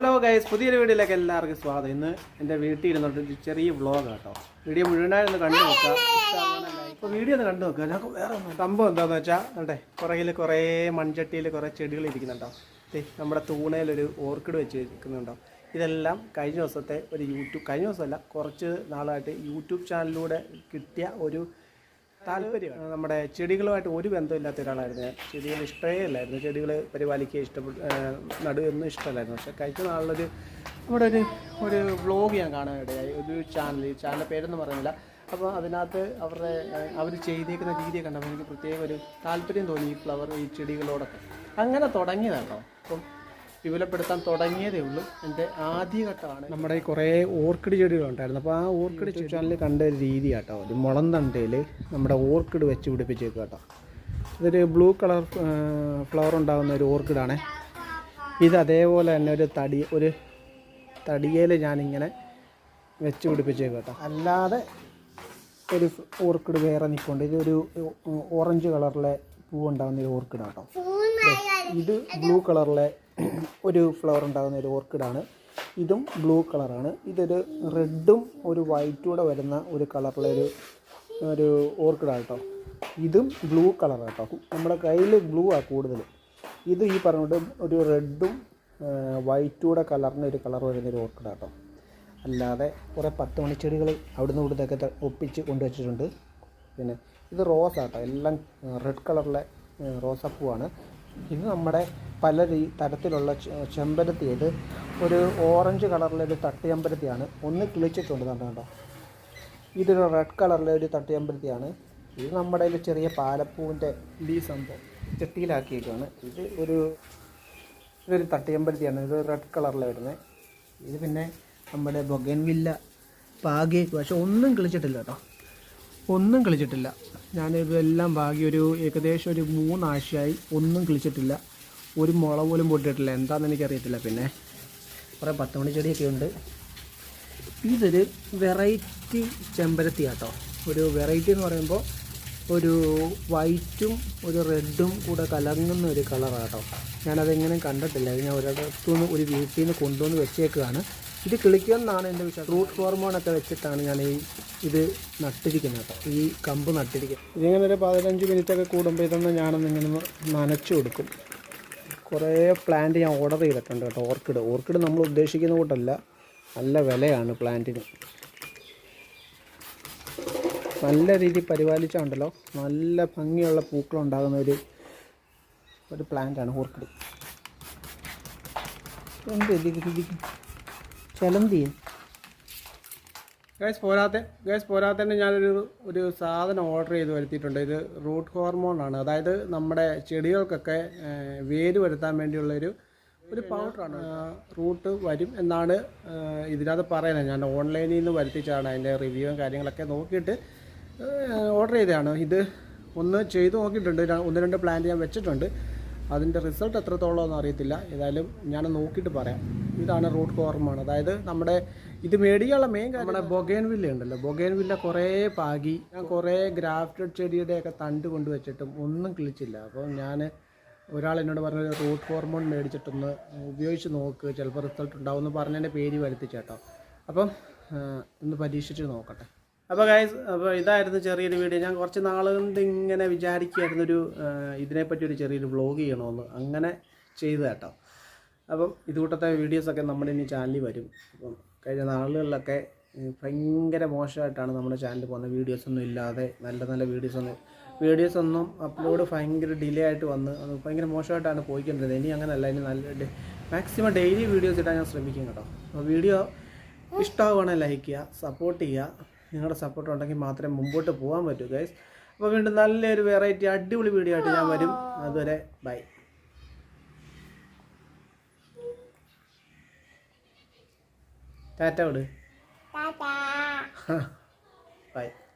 Hello guys പുതിയൊരു വീഡിയോയിലേക്ക് എല്ലാവർക്കും സ്വാഗതം. ഇന്ന് എന്റെ വീട്ടിൽ ഇരുന്നിട്ട് ഒരു ചെറിയ വ്ളോഗ് കേട്ടോ വീഡിയോ മുഴുവനായിരുന്നു കണ്ടു നോക്കാം. ഇപ്പോൾ വീഡിയോ ഒന്ന് കണ്ടു നോക്കുക ഞങ്ങൾക്ക് വേറെ സംഭവം എന്താണെന്ന് വെച്ചാൽ അവിടെ പുറകിൽ കുറേ മൺചട്ടിയിൽ കുറേ ചെടികൾ ഇരിക്കുന്നുണ്ടോ? നമ്മുടെ തൂണയിലൊരു ഓർക്കിഡ് വെച്ച് ഇരിക്കുന്നുണ്ടോ ഇതെല്ലാം കഴിഞ്ഞ ദിവസത്തെ ഒരു യൂട്യൂബ് കഴിഞ്ഞ ദിവസമല്ല കുറച്ച് നാളായിട്ട് യൂട്യൂബ് ചാനലിലൂടെ കിട്ടിയ ഒരു താല്പര്യമാണ്. നമ്മുടെ ചെടികളുമായിട്ട് ഒരു ബന്ധമില്ലാത്ത ഒരാളായിരുന്നു ഞാൻ. ചെടികൾ ഇഷ്ടമേ അല്ലായിരുന്നു ചെടികൾ പരിപാലിക്കുക ഇഷ്ടപ്പെട്ട് നടുക ഒന്നും ഇഷ്ടമല്ലായിരുന്നു. പക്ഷേ കഴിച്ച നാളിലൊരു നമ്മുടെ ഒരു ഒരു വ്ലോഗ് ഞാൻ കാണാനിടയായി. ഒരു ചാനൽ ഈ ചാനലിന്റെ പേരൊന്നും പറയുന്നില്ല. അപ്പോൾ അതിനകത്ത് അവരുടെ അവർ ചെയ്തേക്കുന്ന രീതിയെ കണ്ടപ്പോൾ എനിക്ക് പ്രത്യേക ഒരു താല്പര്യം തോന്നി ഈ ഫ്ലവർ ഈ ചെടികളോടൊക്കെ. അങ്ങനെ തുടങ്ങിയതാണ് അപ്പം വിപുലപ്പെടുത്താൻ തുടങ്ങിയതേ ഉള്ളൂ. എന്റെ ആദ്യഘട്ടമാണ് നമ്മുടെ ഈ കുറേ ഓർക്കിഡ് ചെടികളുണ്ടായിരുന്നു. അപ്പോൾ ആ ഓർക്കിഡ് ചാനലിൽ കണ്ട ഒരു രീതി കേട്ടോ ഒരു മുളം തണ്ടയിൽ നമ്മുടെ ഓർക്കിഡ് വെച്ച് പിടിപ്പിച്ചേക്കുക കേട്ടോ ഇതൊരു ബ്ലൂ കളർ ഫ്ലവർ ഉണ്ടാകുന്ന ഒരു ഓർക്കിഡാണ്. ഇത് അതേപോലെ തന്നെ ഒരു തടി ഒരു തടിയേൽ ഞാനിങ്ങനെ വെച്ച് പിടിപ്പിച്ചേക്കുക കേട്ടോ അല്ലാതെ ഒരു ഓർക്കിഡ് വേറെ നിൽപ്പുണ്ട്. ഇതൊരു ഓറഞ്ച് കളറിലെ പൂവുണ്ടാകുന്ന ഒരു ഓർക്കിഡ് കേട്ടോ ഇത് ബ്ലൂ കളറിലെ ഒരു ഫ്ലവർ ഉണ്ടാകുന്ന ഒരു ഓർക്കിഡാണ് ഇതും ബ്ലൂ കളറാണ് ഇതൊരു റെഡും ഒരു വൈറ്റും കൂടെ വരുന്ന ഒരു കളറിലെ ഒരു ഒരു ഓർക്കിഡാണ് കേട്ടോ. ഇതും ബ്ലൂ കളറാണ് കേട്ടോ. നമ്മുടെ കയ്യിൽ ബ്ലൂ ആ കൂടുതൽ. ഇത് ഈ പറഞ്ഞിട്ട് ഒരു റെഡും വൈറ്റും കൂടെ കലർന്ന ഒരു കളർ വരുന്ന ഒരു ഓർക്കിഡാണ് കേട്ടോ. അല്ലാതെ കുറേ പത്ത് മണിച്ചെടികൾ അവിടുന്ന് ഇവിടുന്നൊക്കെ ഒപ്പിച്ച് കൊണ്ടുവച്ചിട്ടുണ്ട്. പിന്നെ ഇത് റോസ് ആട്ടോ എല്ലാം റെഡ് കളറിലെ റോസാപ്പൂവാണ് ഇത് നമ്മുടെ പല തരത്തിലുള്ള ചെമ്പരത്തി ഇത് ഒരു ഓറഞ്ച് കളറിലെ ഒരു തട്ടിയമ്പരത്തിയാണ് ഒന്ന് കിളിച്ചിട്ടുണ്ട് കണ്ടോ ഇതൊരു റെഡ് കളറിലെ ഒരു തട്ടിയമ്പരത്തിയാണ് ഇത് നമ്മുടെ ഒരു ചെറിയ പാലപ്പൂവിന്റെ ഈ സംഭവം ചട്ടിയിലാക്കിയേക്കാണ് ഇത് ഒരു ഇതൊരു തട്ടിയമ്പരത്തിയാണ് ഇത് റെഡ് കളറിൽ വരുന്നത് ഇത് പിന്നെ നമ്മുടെ ബൊഗൻവില്ല പാകി പക്ഷെ ഒന്നും കിളിച്ചിട്ടില്ല കേട്ടോ. ഒന്നും കിളിച്ചിട്ടില്ല. ഞാൻ വാങ്ങി ഒരു ഏകദേശം ഒരു മൂന്നാഴ്ചയായി ഒന്നും കിളിച്ചിട്ടില്ല. ഒരു മുള പോലും പൊട്ടിയിട്ടില്ല. എന്താണെന്ന് എനിക്കറിയത്തില്ല പിന്നെ. കുറേ പത്ത് മണി ചെടിയൊക്കെ ഉണ്ട്. ഇതൊരു വെറൈറ്റി ചെമ്പരത്തി കേട്ടോ ഒരു വെറൈറ്റി എന്ന് പറയുമ്പോൾ ഒരു വൈറ്റും ഒരു റെഡും കൂടെ കലങ്ങുന്ന ഒരു കളറാണ് കേട്ടോ ഞാനതെങ്ങനെ കണ്ടിട്ടില്ല. അത് ഞാൻ ഒരിടത്തുനിന്ന് ഒരു വീട്ടിൽ നിന്ന് കൊണ്ടുവന്ന് വെച്ചേക്കുകയാണ്. ഇത് കിളിക്കുമെന്നാണ് എന്റെ വിശ്വാസം. റൂട്ട് ഹോർമോണൊക്കെ വെച്ചിട്ടാണ് ഞാൻ ഈ ഇത് നട്ടിരിക്കുന്നത് കേട്ടോ. ഈ കമ്പ് നട്ടിരിക്കുന്നത്. ഇതിങ്ങനെ ഒരു പതിനഞ്ച് മിനിറ്റ് ഒക്കെ കൂടുമ്പോൾ ഇതൊന്ന് ഞാനൊന്ന് ഇങ്ങനെ നനച്ചു കൊടുക്കും. കുറേ പ്ലാന്റ് ഞാൻ ഓർഡർ ചെയ്തിട്ടുണ്ട് കേട്ടോ. ഓർക്കിഡ്. ഓർക്കിഡ് നമ്മൾ ഉദ്ദേശിക്കുന്ന കൂട്ടല്ല. നല്ല വിലയാണ് പ്ലാന്റിന് നല്ല രീതിയിൽ പരിപാലിച്ചുണ്ടല്ലോ. നല്ല ഭംഗിയുള്ള പൂക്കളുണ്ടാകുന്ന ഒരു ഒരു പ്ലാന്റാണ് ഓർക്കിഡ്. എന്ത് ഇത്. ചലന്തി ഗൈസ് പോരാത്തെ ഗൈസ് പോരാത്തന്നെ ഞാനൊരു ഒരു സാധനം ഓർഡർ ചെയ്ത് വരുത്തിയിട്ടുണ്ട്. ഇത് റൂട്ട് ഹോർമോൺ ആണ്. അതായത് നമ്മുടെ ചെടികൾക്കൊക്കെ വേര് വരുത്താൻ വേണ്ടിയുള്ളൊരു ഒരു പൗഡറാണ് റൂട്ട് വരും എന്നാണ് ഇതിനകത്ത് പറയുന്നത്. ഞാൻ ഓൺലൈനിൽ നിന്ന് വരുത്തിച്ചാണ് അതിന്റെ റിവ്യൂവും കാര്യങ്ങളൊക്കെ നോക്കിയിട്ട് ഓർഡർ ചെയ്തതാണ്. ഇത് ഒന്ന് ചെയ്ത് നോക്കിയിട്ടുണ്ട്. ഒന്ന് രണ്ട് പ്ലാന്റ് ഞാൻ വെച്ചിട്ടുണ്ട്. അതിന്റെ റിസൾട്ട് എത്രത്തോളം എന്ന് അറിയത്തില്ല. ഏതായാലും ഞാൻ നോക്കിയിട്ട് പറയാം. ഇതാണ് റൂട്ട് കോർമാണ്. അതായത് നമ്മുടെ ഇത് മേടിക്കാനുള്ള മെയിൻ കാര്യം നമ്മുടെ ബൊഗേൻ വില്ല ഉണ്ടല്ലോ ബൊഗേൻ വില്ല കുറേ പാകി. ഞാൻ കുറേ ഗ്രാഫ്റ്റഡ് ചെടിയുടെയൊക്കെ തണ്ട് കൊണ്ടുവച്ചിട്ടും ഒന്നും കിളിച്ചില്ല. അപ്പോൾ ഞാൻ ഒരാൾ എന്നോട് പറഞ്ഞ റൂട്ട് ഹോർമോൺ മേടിച്ചിട്ടൊന്ന് ഉപയോഗിച്ച് നോക്ക്. ചിലപ്പോൾ റിസൾട്ട് ഉണ്ടാവും എന്ന് പറഞ്ഞതിന്റെ പേര് വരുത്തിച്ചേട്ടോ. അപ്പം ഒന്ന് പരീക്ഷിച്ച് നോക്കട്ടെ. അപ്പോൾ ഗൈസ് അപ്പോൾ ഇതായിരുന്നു ചെറിയൊരു വീഡിയോ ഞാൻ കുറച്ച് നാളുകൊണ്ട് ഇങ്ങനെ വിചാരിക്കുകയായിരുന്നു ഒരു ഇതിനെപ്പറ്റി ഒരു ചെറിയൊരു വ്ളോഗ് ചെയ്യണമെന്ന് അങ്ങനെ ചെയ്തു കേട്ടോ. അപ്പം ഇതുകൂട്ടത്തെ വീഡിയോസൊക്കെ നമ്മുടെ ഇനി ചാനലിൽ വരും. അപ്പം കഴിഞ്ഞ നാളുകളിലൊക്കെ ഭയങ്കര മോശമായിട്ടാണ് നമ്മുടെ ചാനൽ പോകുന്നത് വീഡിയോസൊന്നും ഇല്ലാതെ നല്ല നല്ല വീഡിയോസ് ഒന്നും വീഡിയോസ് ഒന്നും അപ്ലോഡ് ഭയങ്കര ഡിലേ ആയിട്ട് വന്ന് ഭയങ്കര മോശമായിട്ടാണ് പോയിക്കൊണ്ടിരുന്നത്. ഇനി അങ്ങനെയല്ല ഇനി നല്ല മാക്സിമം ഡെയിലി വീഡിയോസ് ഇടാൻ ഞാൻ ശ്രമിക്കും കേട്ടോ. അപ്പോൾ വീഡിയോ ഇഷ്ടമാവുകയാണെങ്കിൽ ലൈക്ക് ചെയ്യുക സപ്പോർട്ട് ചെയ്യുക. നിങ്ങളുടെ സപ്പോർട്ട് ഉണ്ടെങ്കിൽ മാത്രമേ മുമ്പോട്ട് പോകാൻ പറ്റൂ ഗൈസ് അപ്പോൾ വീണ്ടും നല്ലൊരു വെറൈറ്റി അടിപൊളി വീഡിയോ ആയിട്ട് ഞാൻ വരും. അതുവരെ ബൈ ടാറ്റ വിട്. ബൈ